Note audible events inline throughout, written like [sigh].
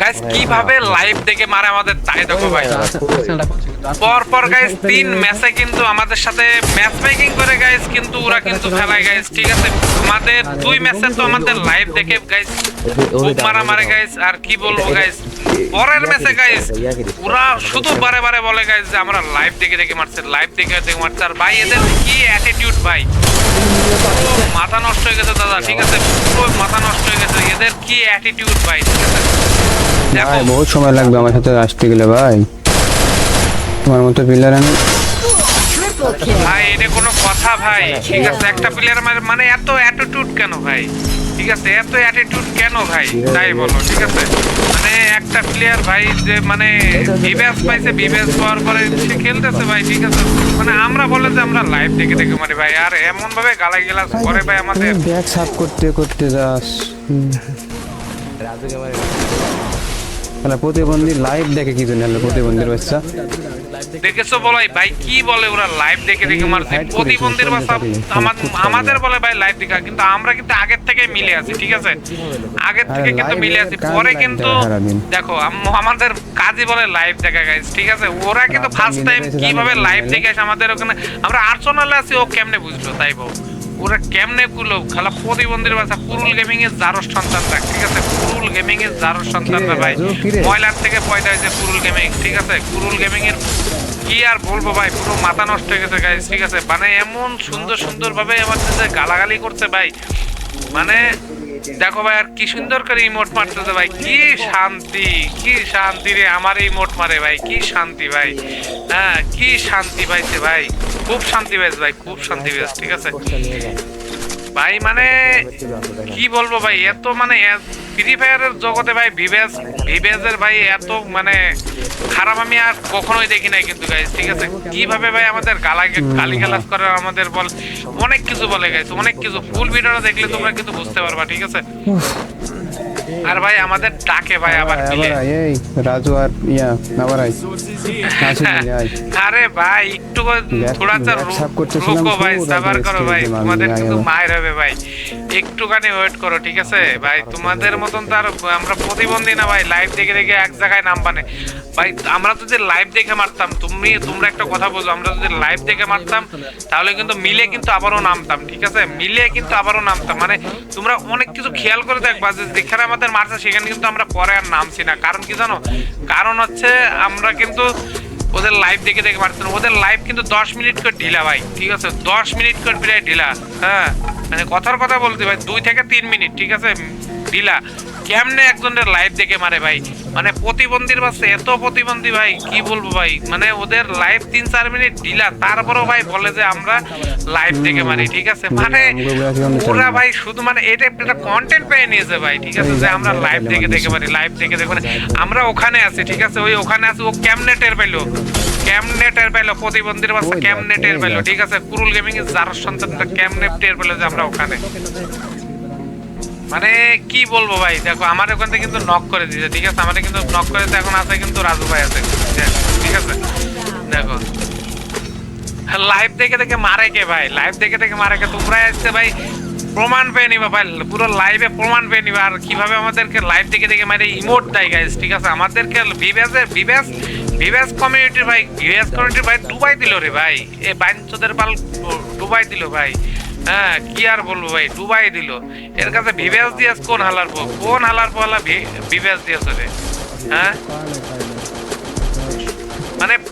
Guys কীভাবে live থেকে মারে আমাদের তাই দেখো ভাই? পর পর গাইস তিন ম্যাচে কিন্তু আমাদের সাথে ম্যাচ মেকিং করে গাইস কিন্তু ওরা কিন্তু ফেলায় গাইস ঠিক আছে? আমাদের দুই ম্যাচে তো আমাদের লাইভ দেখে গাইস খুব মারা মারে গাইস আর কি বলব গাইস পরের ম্যাচে গাইস ওরা শুধু বারে বারে বলে গাইস যে আমরা লাইভ দেখে দেখে মারছে লাইভ দেখে দেখে মারছে। আর ভাই এদের কি অ্যাটিটিউড ভাই? মাথা নষ্ট হয়ে গেছে দাদা ঠিক আছে? পুরো মাথা নষ্ট হয়ে গেছে। এদের কি অ্যাটিটিউড ভাই ঠিক আছে? ভাই বহুত সময় লাগবে আমার সাথে আসতে গেলে ভাই। তোমার মতো প্লেয়ার আমি ভাই এটা কোনো কথা ভাই ঠিক আছে? একটা প্লেয়ার মানে এত অ্যাটিটিউড কেন ভাই? ঠিক আছে এত অ্যাটিটিউড কেন ভাই? তাই বলো ঠিক আছে। মানে একটা প্লেয়ার ভাই যে মানে বিবেস পাইছে বিবেস পাওয়ার পরে সে খেলতেছে ভাই ঠিক আছে। মানে আমরা বলে যে আমরা লাইভ দেখে দেখে মারি ভাই আর এমন ভাবে গালা গেলাস করে ভাই আমাদের। ব্যাগ সাফ করতে করতে যাস। হুম। তাহলে প্রতিবন্ধী লাইভ দেখে কি জন্য প্রতিবন্ধীর বাচ্চা? দেখেছ বলাই? ভাই কি বলে ওরা লাইভ দেখে দেখে মারছে? প্রতিবন্ধীর বাসা। আমাদের বলে ভাই লাইভ দেখা কিন্তু আমরা কিন্তু আগের থেকে মিলে আছি ঠিক আছে? আগের থেকে কিন্তু মিলে আছি। পরে কিন্তু দেখো আমাদের কাজই বলে লাইভ দেখা গাইস ঠিক আছে? ওরা কিন্তু ফার্স্ট টাইম কীভাবে লাইভ দেখে আসে আমাদের ওখানে আমরা আর্সেনালে আছি ও কেমনে বুঝলো? তাই বল। ওরা কেমনে গুলো খালা প্রতিবন্ধীর বাসা কুরুল গেমিং এর জারো সন্তানরা ঠিক আছে? কুরুল গেমিং এর জারো সন্তানরা ভাই। ময়লার থেকে পয়দা হয়েছে কুরুল গেমিং ঠিক আছে? কুরুল গেমিং এর কি আর বলব ভাই পুরো মাথা নষ্ট হয়ে গেছে গাইস ঠিক আছে? মানে এমন সুন্দর সুন্দর ভাবে আমার সাথে গালাগালি করছে ভাই। মানে দেখো ভাই আর কি সুন্দর করে ইমোট মারতেছে ভাই। কি শান্তি কি শান্তি রে আমার ইমোট মারে ভাই। কি শান্তি ভাই। হ্যাঁ কি শান্তি পাইছে ভাই। খুব শান্তি পাইছে ভাই খুব শান্তি পাইছে ঠিক আছে? ভাই মানে কি বলব ভাই এত মানে ফ্রি ফায়ারের জগতে ভাই ভিভেজ ভিভেজের ভাই এত মানে খারাপ আমি আর কখনোই দেখি নাই কিন্তু গাইস ঠিক আছে? কীভাবে ভাই আমাদের গালা গালি গালাজ করে আমাদের বল অনেক কিছু বলে গাইস অনেক কিছু। ফুল ভিডিওটা দেখলে তোমরা কিন্তু বুঝতে পারবা ঠিক আছে? আর ভাই আমাদের ডাকে ভাই আবার মিলে। এই রাজু আর ইয়া আবার আই আসি আরে ভাই একটু থোড়া রুকো ভাই সাবার করো ভাই তোমাদের কিন্তু মায়ের হবে ভাই। একটুখানি ওয়েট করো ঠিক আছে? ভাই তোমাদের মতন তো আর আমরা প্রতিবন্ধী না ভাই লাইভ দেখে দেখে এক জায়গায় নাম বানে। ভাই আমরা যদি লাইভ দেখে মারতাম তুমি তোমরা একটা কথা বলো আমরা যদি লাইভ দেখে মারতাম তাহলে কিন্তু মিলে কিন্তু আবারও নামতাম ঠিক আছে? মিলে কিন্তু আবারও নামতাম। মানে তোমরা অনেক কিছু খেয়াল করে দেখবা যে যেখানে আমাদের মারছে, সেখানে কিন্তু আমরা পরে আর নামছি না। কারণ কি জানো? কারণ হচ্ছে আমরা কিন্তু ওদের লাইভ দেখে দেখে মারছে না। ওদের লাইভ কিন্তু দশ মিনিট করে ঢিলা ভাই, ঠিক আছে? দশ মিনিট করে প্রায় ঢিলা হ্যাঁ? মানে কথার কথা বলতে ভাই, দুই থেকে তিন মিনিট, ঠিক আছে? ঢিলা। কেমনে একজনের লাইভ দেখে মারে ভাই? মানে প্রতিবন্ধীর বাসে এত প্রতিবন্ধী ভাই কি বলব ভাই? মানে ওদের লাইভ তিন চার মিনিট ঢিলা তারপরেও ভাই বলে যে আমরা লাইভ দেখে মারি ঠিক আছে? মানে ওরা ভাই শুধু মানে এটা একটা কন্টেন্ট পেয়ে নিয়েছে ভাই ঠিক আছে? যে আমরা লাইভ দেখে দেখে মারি লাইভ দেখে দেখে মানে আমরা ওখানে আছি ঠিক আছে? ওই ওখানে আছি ও কেমনে টের পাইলো কেমনে টের পাইলো প্রতিবন্ধীর বাচ্চা কেমনে টের পাইলো ঠিক আছে? কুরুল গেমিং এর যার সন্তানটা কেমনে টের পেল যে আমরা ওখানে? মানে কি বলব ভাই? দেখো, আমার ওখান থেকে কিন্তু নক করে দিয়েছে, ঠিক আছে? আমাদের কিন্তু নক করে এখন আছে কিন্তু রাজু ভাই আছে। ঠিক আছে? দেখো। লাইভ দেখে দেখে মারে কে ভাই? লাইভ দেখে দেখে মারে কে? তোমরা আসছে ভাই, প্রমাণ পেয়ে নিবা ভাই, পুরো লাইভে প্রমাণ পেয়ে নিবা। আর কীভাবে আমাদেরকে লাইভ দেখে দেখে মারে ইমোট দেয় গাইস ঠিক আছে? আমাদেরকে বিবেসের বিবেস বিবেস কমিউনিটি ভাই বিবেস কমিউনিটি ভাই ডুবাই দিল রে ভাই। এ বাইনচোদের পাল ডুবাই দিল ভাই। হ্যাঁ কি আর বলব ভাই? ডুবাই দিল। এর কাছে বিবেস দিয়েছ কোন হালার পো কোন হালার পো হালা বিবেস দিয়াস রে? হ্যাঁ?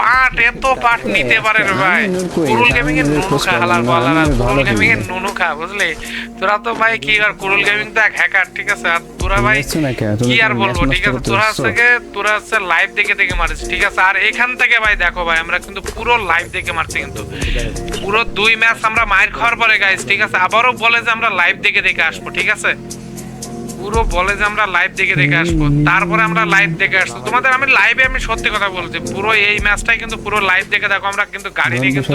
পাট এত পাট নিতে পারে রে ভাই। কুরুল গেমিং এর নুনু খা হালার কুরুল গেমিং এর নুনু খা বুঝলি? তোরা তো ভাই কি আর কুরুল গেমিং তো এক হ্যাকার ঠিক আছে? আর তোরা ভাই কি? আর বলব ঠিক আছে? তোরা থেকে তোরা হচ্ছে লাইভ দেখে দেখে মারিস ঠিক আছে? আর এখান থেকে ভাই দেখো ভাই আমরা কিন্তু পুরো লাইভ দেখে মারছি কিন্তু। পুরো দুই ম্যাচ আমরা মায়ের খাওয়ার পরে গাইস ঠিক আছে? আবারও বলে যে আমরা লাইভ দেখে দেখে আসব ঠিক আছে? পুরো বলে যে আমরা লাইভ দেখে দেখে আসব। তারপরে আমরা লাইভ দেখে আসব। তোমাদের আমি লাইভে আমি সত্যি কথা বলছি পুরো এই ম্যাচটাই কিন্তু পুরো লাইভ দেখে দেখো আমরা কিন্তু গাড়ি নিয়ে কিন্তু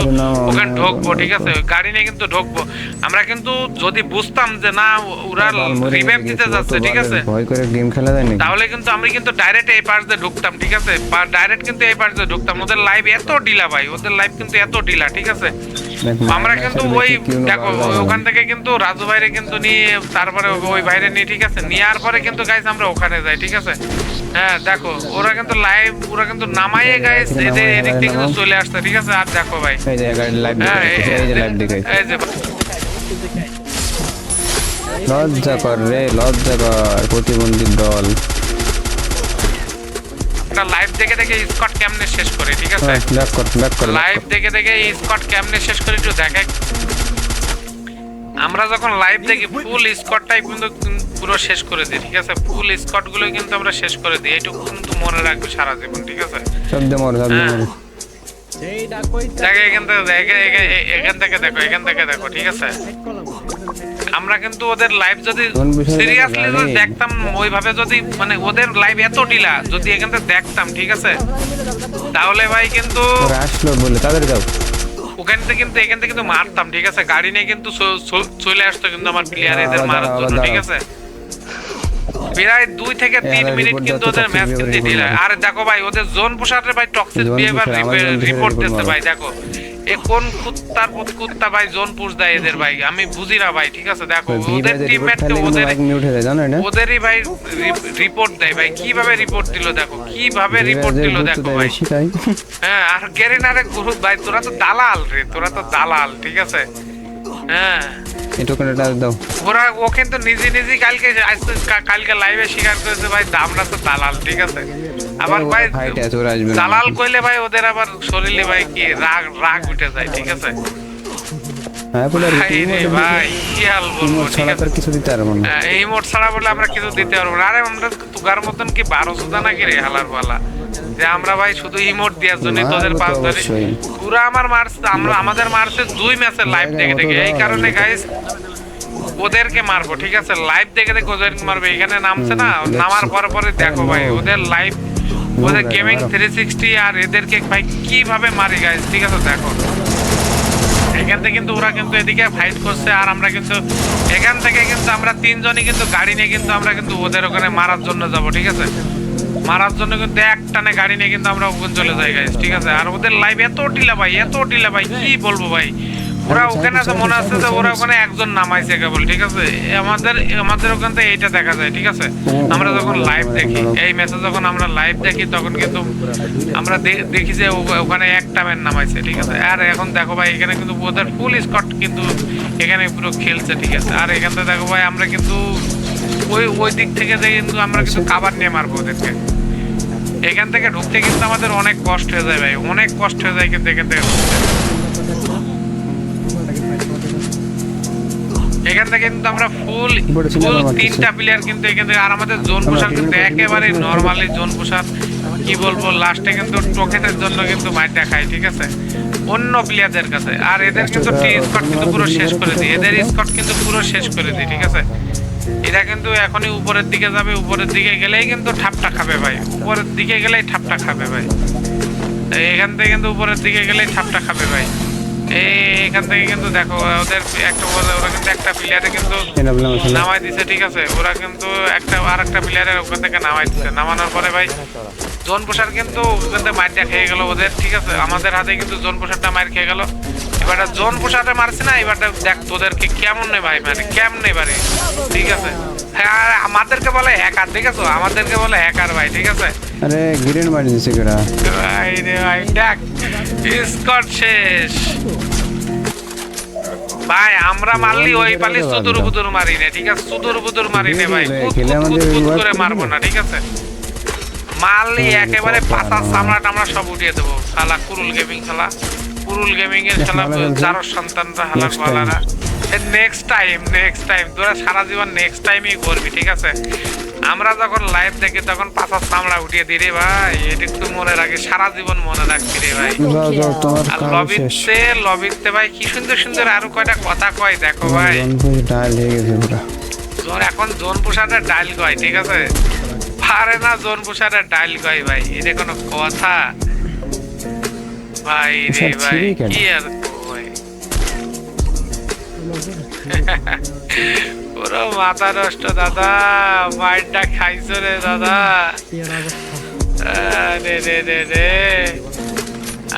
ওখানে ঢুকবো ঠিক আছে? গাড়ি নিয়ে কিন্তু ঢুকবো। আমরা কিন্তু যদি বুঝতাম যে না ওরা রিভাইভ দিতে যাচ্ছে ঠিক আছে? ভয় করে গেম খেলা যায় নাকি? তাহলে কিন্তু আমি কিন্তু ডাইরেক্ট এই পার্স দিয়ে ঢুকতাম ঠিক আছে? ডাইরেক্ট কিন্তু এই পার্স দিয়ে ঢুকতাম। ওদের লাইভ এত ডিলা ভাই ওদের লাইভ কিন্তু এত ডিলা ঠিক আছে? আমরা কিন্তু ওই দেখো ওখান থেকে কিন্তু রাজু ভাইরে কিন্তু নিয়ে তারপরে ওই বাইরে নিয়ে ঠিক আছে নেওয়ার পরে কিন্তু গাইজ আমরা ওখানে যাই ঠিক আছে? হ্যাঁ দেখো ওরা কিন্তু লাইভ ওরা কিন্তু নামাইয়ে এখানে এদের এদিক থেকে কিন্তু চলে আসছে ঠিক আছে? আর দেখো ভাই। এই যে গাড়ি লাইভ হ্যাঁ এই- এই যে লাইভ দেখে এই যে লজ্জা কর রে লজ্জা কর প্রতিবন্ধী দল। একটা লাইভ দেখে দেখে স্কট কেমনে শেষ করে ঠিক আছে? ব্যাক কর ব্যাক কর লাইভ দেখে দেখে স্কট কেমনে শেষ করে একটু দেখে। আমরা যখন লাইভ দেখি ফুল স্কটটাই কিন্তু পুরো শেষ করে দিই ঠিক আছে? ফুল স্কটগুলো কিন্তু আমরা শেষ করে দিই এইটুকু কিন্তু মনে রাখবে সারা জীবন ঠিক আছে? শব্দ মর শব্দ হ্যাঁ। মর। দেখে এখান থেকে দেখে এখান থেকে দেখো এখান থেকে দেখো ঠিক আছে? আমরা কিন্তু ওদের লাইভ যদি সিরিয়াসলি যদি দেখতাম ওইভাবে যদি মানে ওদের লাইভ এত ঢিলা যদি এখান থেকে দেখতাম ঠিক আছে? তাহলে ভাই কিন্তু আসলো বলে তাদের যাও। ওখান থেকে কিন্তু এখান থেকে কিন্তু মারতাম ঠিক আছে? গাড়ি নিয়ে কিন্তু চলে আসতো কিন্তু আমার প্লেয়ার এদের মারার জন্য ঠিক আছে? প্রায় দুই থেকে তিন মিনিট কিন্তু ওদের ম্যাচ কিন্তু ঢিলা। আর দেখো ভাই ওদের জোন পোষারে ভাই টক্সিক বিহেভিয়ার রিপোর্ট দিচ্ছে ভাই দেখো। এ কোন কুত্তার পুত কুত্তা ভাই জোন পুষ দেয় এদের ভাই? আমি বুঝি না ভাই ঠিক আছে? দেখো ওদের টিমমেট তো ওদের হয়ে ওদেরই ভাই রিপোর্ট দেয় ভাই কীভাবে রিপোর্ট দিল দেখো? কীভাবে রিপোর্ট দিল দেখো ভাই? হ্যাঁ আর গেরিনারে গুরু ভাই তোরা তো দালাল রে তোরা তো দালাল ঠিক আছে? হ্যাঁ। এটা দাও। ওরা ও কিন্তু নিজে নিজে কালকে আজকে কালকে লাইভে স্বীকার করেছে ভাই আমরা তো দালাল ঠিক আছে? আবার ভাই। দালাল কইলে ভাই ওদের আবার শরীরে ভাই কি রাগ রাগ উঠে যায় ঠিক আছে? হ্যাঁ বলে ভাই কি হাল বলব ঠিক আছে? কিছু দিতে পারব না। হ্যাঁ, এই মোট ছাড়া বলে আমরা কিছু দিতে পারব না। আরে আমরা তুগার মতন কি বারো সুদা নাকি রে হালার পালা? যে আমরা ভাই শুধু ইমোট দেওয়ার জন্য তোদের পাঁচ ধরে পুরো আমার মার্চ আমরা আমাদের মার্চে দুই ম্যাচে লাইভ দেখে দেখে। এই কারণে। গাইস ওদেরকে মারবো ঠিক আছে? লাইভ দেখে দেখে মারবো। এখানে নামছে না নামার পরে পরে দেখো ভাই ওদের লাইভ ওদের গেমিং। থ্রি সিক্সটি আর এদেরকে ভাই কীভাবে মারি গাইস ঠিক আছে দেখো। এখান থেকে কিন্তু ওরা কিন্তু এদিকে ফাইট করছে আর আমরা কিন্তু এখান থেকে কিন্তু আমরা তিনজনই কিন্তু গাড়ি নিয়ে কিন্তু আমরা কিন্তু ওদের ওখানে মারার জন্য যাব ঠিক আছে? মারার জন্য কিন্তু এক টানে গাড়ি নিয়ে কিন্তু আমরা ওখানে চলে যাই গাইস ঠিক আছে? আর ওদের লাইভ এত টিলা ভাই এত টিলা ভাই কি বলব ভাই? ওরা ওখানে আছে, মনে আছে যে ওরা ওখানে একজন নামাইছে কেবল, ঠিক আছে? আমাদের আমাদের ওখান থেকে এইটা দেখা যায়, ঠিক আছে? আমরা যখন লাইভ দেখি, এই ম্যাচে যখন আমরা লাইভ দেখি, তখন কিন্তু আমরা দেখি যে ওখানে একটা ম্যান নামাইছে, ঠিক আছে? আর এখন দেখো ভাই, এখানে কিন্তু ওদের ফুল স্কট কিন্তু এখানে পুরো খেলছে, ঠিক আছে? আর এখানে দেখো ভাই, আমরা কিন্তু ওই ওই দিক থেকে যে কিন্তু আমরা কিন্তু কাবার নিয়ে মারবো ওদেরকে। এখান থেকে ঢুকতে কিন্তু আমাদের অনেক কষ্ট হয়ে যায় ভাই, অনেক কষ্ট হয়ে যায় কিন্তু এখান থেকে ঢুকতে। এখান থেকে কিন্তু আমরা ফুল ফুল তিনটা প্লেয়ার কিন্তু এখান থেকে আর আমাদের জোন পোশাক কিন্তু একেবারে নর্মালি জোন পোশাক কি বলব লাস্টে কিন্তু টোকেনের জন্য কিন্তু মাইট দেখায় ঠিক আছে? অন্য প্লেয়ারদের কাছে। আর এদের কিন্তু টি স্কট কিন্তু পুরো শেষ করে দিই। এদের স্কট কিন্তু পুরো শেষ করে দিই ঠিক আছে? এরা কিন্তু এখনই উপরের দিকে যাবে উপরের দিকে গেলেই কিন্তু ঠাপটা খাবে ভাই। উপরের দিকে গেলেই ঠাপটা খাবে ভাই। এখান থেকে কিন্তু উপরের দিকে গেলেই ঠাপটা খাবে ভাই। এখান থেকে কিন্তু দেখো ওদের একটা ওরা ওরা কিন্তু একটা প্লেয়ারে কিন্তু নামাই দিছে ঠিক আছে? ওরা কিন্তু একটা আর একটা প্লেয়ারের ওখান থেকে নামাই দিছে। নামানোর পরে ভাই জোন পোষার কিন্তু ওখান থেকে মার খেয়ে গেল ওদের ঠিক আছে? আমাদের হাতে কিন্তু জোন পোষারটা মার খেয়ে গেল। এবারটা জোন পোষারে মারছে না এবারটা দেখ তোদেরকে কেমন নেই ভাই মানে কেমন নেই ঠিক আছে? হ্যাঁ আমাদেরকে বলে হ্যাকার ঠিক আছে? আমাদেরকে বলে হ্যাকার ভাই ঠিক আছে? আরে মারি দিছে কেডা? ভাই রে ভাই দেখ স্কট শেষ। ভাই আমরা মারলি ওই পালি সুদূর বুদুর মারি না ঠিক আছে? সুদূর বুদুর মারি না ভাই কুত করে মারবো না ঠিক আছে? মারলি একেবারে পাতা চামড়া টামড়া সব উঠিয়ে দেবো শালা কুরুল গেমিং শালা। কুরুল গেমিং এর যারো সন্তানরা নেক্সট টাইম নেক্সট টাইম তোরা সারা জীবন নেক্সট টাইমই করবি ঠিক আছে? আমরা যখন লাইভ দেখি তখন পাতার চামড়া উঠিয়ে দিই রে ভাই। এটা একটু মনে রাখি সারা জীবন মনে রাখবি রে ভাই। আর লবিতে লবিতে ভাই কি সুন্দর সুন্দর আরও কয়টা কথা কয় দেখো ভাই। ডাল হয়ে গেছে পুরা। জোন এখন জোন পোষাটা ডাইল কয় ঠিক আছে? পারে না জোন পোষাটা ডাইল কয় ভাই এটা কোনো কথা। ভাই রে ভাই কি আর [laughs] পুরো মাথা নষ্ট দাদা মাইন্ডটা খাইছো রে দাদা। আরে রে রে রে।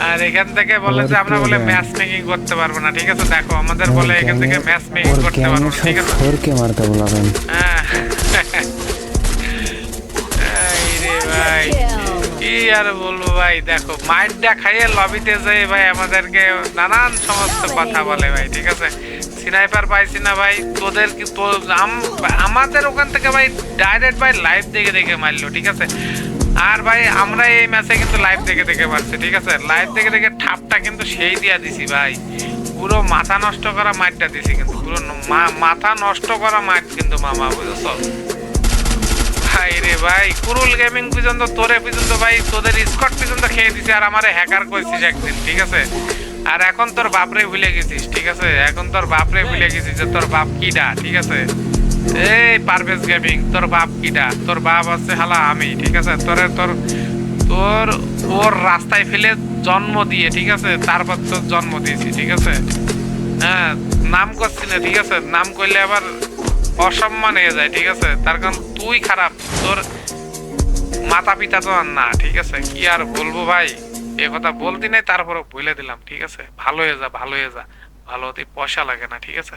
আর এখান থেকে বলে যে আমরা বলে ম্যাচ মেকিং করতে পারব না ঠিক আছে? দেখো আমাদের বলে এখান থেকে ম্যাচ মেকিং করতে পারব না ঠিক আছে? ফোরকে মারতে বলাবেন হ্যাঁ। [laughs] এই রে ভাই। কি আর বলব ভাই? দেখো মাইরটা খাইয়ে লবিতে যাই ভাই আমাদেরকে নানান সমস্ত কথা বলে ভাই, ঠিক আছে? স্নাইপার পাইছি না ভাই, তোদের কি তো আমাদের ওখান থেকে ভাই ডাইরেক্ট ভাই লাইভ দেখে দেখে মারলো, ঠিক আছে? আর ভাই, আমরা এই ম্যাচে কিন্তু লাইভ দেখে দেখে মারছি, ঠিক আছে? লাইভ দেখে দেখে ঠাপটা কিন্তু সেই দিয়া দিছি ভাই। পুরো মাথা নষ্ট করা মাইরটা দিছি কিন্তু, পুরো মাথা নষ্ট করা মাইর কিন্তু মামা, বুঝেছ? ভাই, কুরুল গেমিং পর্যন্ত, তোরে পর্যন্ত ভাই, তোদের স্কট পর্যন্ত খেয়ে দিছে আর আমারে হ্যাকার কইছিস একদিন, ঠিক আছে? আর এখন তোর বাপরে ভুলে গেছিস, ঠিক আছে? এখন তোর বাপরে ভুলে গেছিস যে তোর বাপ কিডা ঠিক আছে? এই পারভেজ গেমিং, তোর বাপ কিডা তোর বাপ আছে হালা আমি, ঠিক আছে? তোরে তোর তোর, ওর রাস্তায় ফেলে জন্ম দিয়ে, ঠিক আছে? তারপর তোর জন্ম দিয়েছি, ঠিক আছে? হ্যাঁ নাম করছি না, ঠিক আছে? নাম করলে আবার অসম্মান হয়ে যায়, ঠিক আছে? তার কারণ তুই খারাপ, তোর মাতা পিতা তো আর না, ঠিক আছে? কি আর বলব ভাই? এ কথা বলতি নাই তারপরে বলে দিলাম, ঠিক আছে? ভালো হয়ে যা, ভালো হয়ে যা। ভালো হতে পয়সা লাগে না, ঠিক আছে?